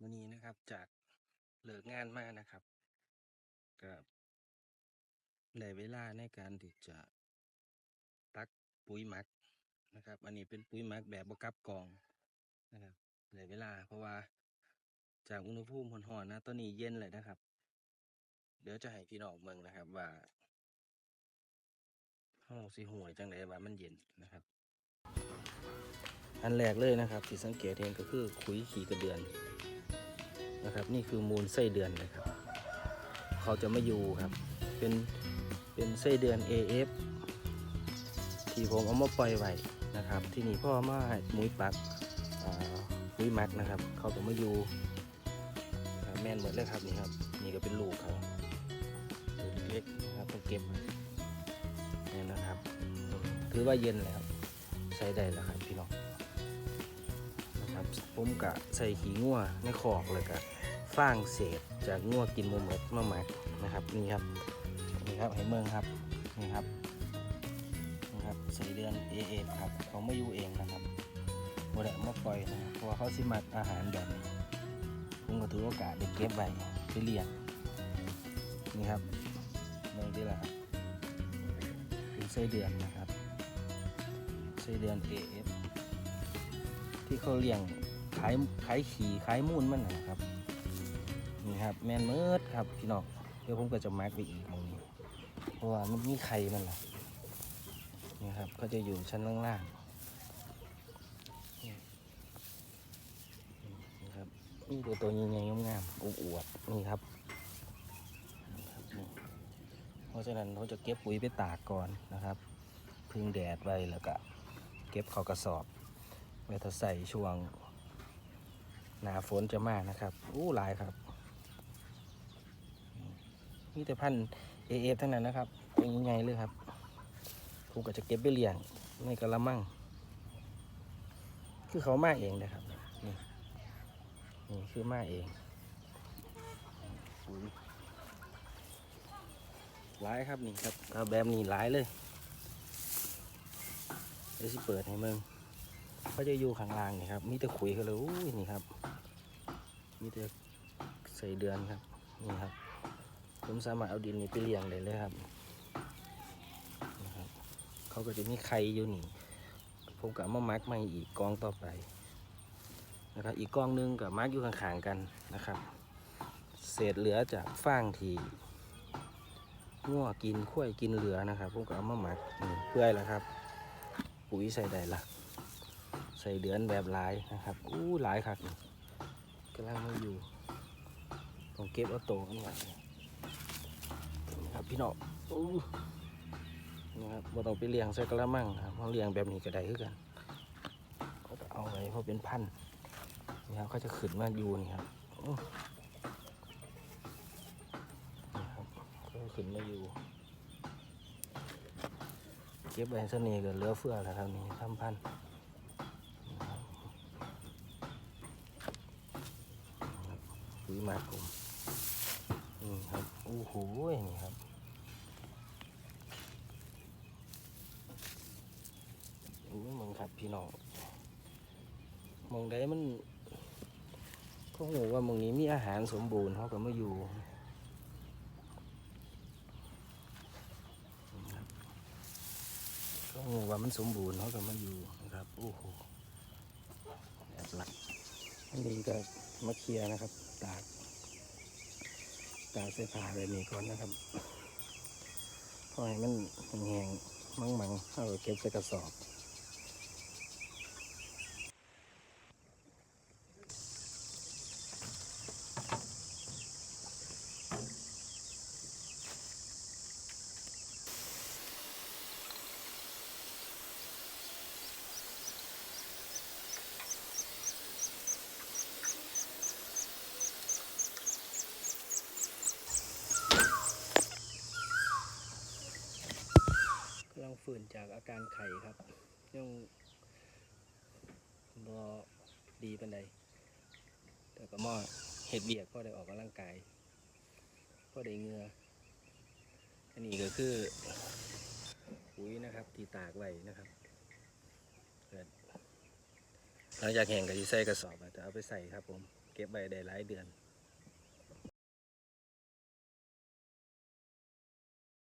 วันนี้นะครับจากเลิกงานมานะครับก็ได้เวลาในการที่จะตักปุ๋ยหมักนะครับ อันนี้เป็นปุ๋ยหมักแบบบกับกองนะครับได้เวลาเพราะว่าจากอุณหภูมิห่อนๆนะตอนนี้เย็นเลยนะครับ เดี๋ยวจะให้พี่น้องเมืองนะครับว่าห้องสีห่วยจังไดว่ามันเย็นนะครับ อันแรกเลยนะครับที่สังเกตเห็นก็คือขุยขี่กระเดือนนะครับ นี่คือมูลไส้เดือนนะครับ เขาจะไม่อยู่ครับ เป็นเป็นไส้เดือน AF ที่ผมเอามาปล่อยไว้นะครับ ที่นี่พ่อมาให้มุ้ยปักอ่ามุ้ยมักนะครับ เขาจะไมาอยู่แม่นหมดเลยครับนี่ครับ นี่ก็เป็นลูกเขาลูกเล็กๆนะครับต้องเก็บเนี่ยนะครับ ถือว่าเย็นแล้วใช้ได้แล้วครับ ผมกะใส่ขี้งัวในคอกเลยกะฟางเศษจากงัวกินมูหมดมาหมักนะครับนี่ครับนี่ครับให้เมืองครับนี่ครับนี่ครับใส่เดือนเอเอครับเขาไม่อยู่เองนะครับโมได้เอามาปล่อยนะครับเพราะว่าเขาสิมักอาหารแบบนี้ผมก็ถือโอกาสได้เก็บไว้ไปเลี้ยงนี่ครับเมืองที่ละครับเป็นไส้เดือนนะครับไส้เดือน AF ที่เขาเลี้ยง ขายขายขี่ขายมูลมันนะครับนี่ครับแมนเมิดครับพี่น้องเดี๋ยวผมก็จะมาร์กไปอีกตรงนี้เพราะว่ามันมีไข่มันล่ะนี่ครับก็จะอยู่ชั้นล่างๆนี่นี่ครับนี่ตัวตัวใหญ่ๆงามๆอวบๆนี่ครับนี่ครับเพราะฉะนั้นเขาจะเก็บปุ๋ยไปตากก่อนนะครับ พึ่งแดดไว้แล้วก็เก็บเข้ากระสอบไว้ถ้าใส่ช่วง หนาฝนจะมากนะครับ อู้หลายครับ มีแต่พันเอเอทั้งนั้นนะครับตัวใหญ่ๆเลยครับผมก็จะเก็บไปเลี้ยงในกระมัง คือเขามาเองนะครับ นี่ นี่คือมาเองหลายครับนี่ครับเอาแบบนี้หลายเลย เดี๋ยวสิเปิดให้มึง เขาจะอยู่ข้างล่างนี่ครับ มีแต่ขุยเขาเลยอุ้ยนี่ครับ มีแต่ใส่เดือนครับ นี่ครับ ผมสามารถเอาดินนี้ไปเลี้ยงได้เลยครับนะครับ เขาก็จะมีไข่อยู่นี่ ผมก็เอามามักใหม่อีกกองต่อไปนะครับ อีกกองหนึงกับมักอยู่ข้างๆกันนะครับ เศษเหลือจากฟางที่งัวกินข้วยกินเหลือนะครับ ผมก็เอามาหมักเพื่ออะไรครับ ปุ๋ยใส่ได้ละ ใส่เดือนแบบหลายนะครับ อู้หลายครับกำลังมาอยู่ต้องเก็บเอาโตกันไว้นี่ครับพี่น้องอู้นะครับบ่ต้องไปเลี้ยงใส่กระมังครับเพราเลี้ยงแบบนี้ก็ได้คือกันเขาจะเอาไว้เพราะเป็นพันธุ์นี่ครับเขาจะขึ้นมาอยู่นี่ครับนี่ครับเขาจะขึ้นมาอยู่ เก็บไว้เสน่ห์ก็เหลือเฟือแล้วครับนี่ทำพันธุ์นะครับ ปุ๋ยหมากผมนี่ครับโอ้โหนี่ครับโอ้ยมึงครับพี่น้องมองได้มันก็หูว่ามึงนี้มีอาหารสมบูรณ์เขาก็มาอยู่ก็งูว่ามันสมบูรณ์เขาก็มาอยู่นะครับโอ้โหแบบหลักอันนี้ก็มาเคลียร์นะครับ ตากตากเสื้อผ้าแบบนี้ก่อนนะครับพอให้มันแห้งๆมั่งๆเอาเก็บใส่กระสอบ กำลังฝืนจากอาการไข้ครับยังบอดีเป็นใดแต่ก็มอเห็ดเบียกพ่อได้ออกกำลังกายพ่อได้เหงืออันนี้ก็คือปุ๋ยนะครับที่ตากไว้นะครับเกิดหลังจากแห้งก็จะใส่กระสอบแล้วจะเอาไปใส่ครับผม เก็บไว้ได้หลายเดือน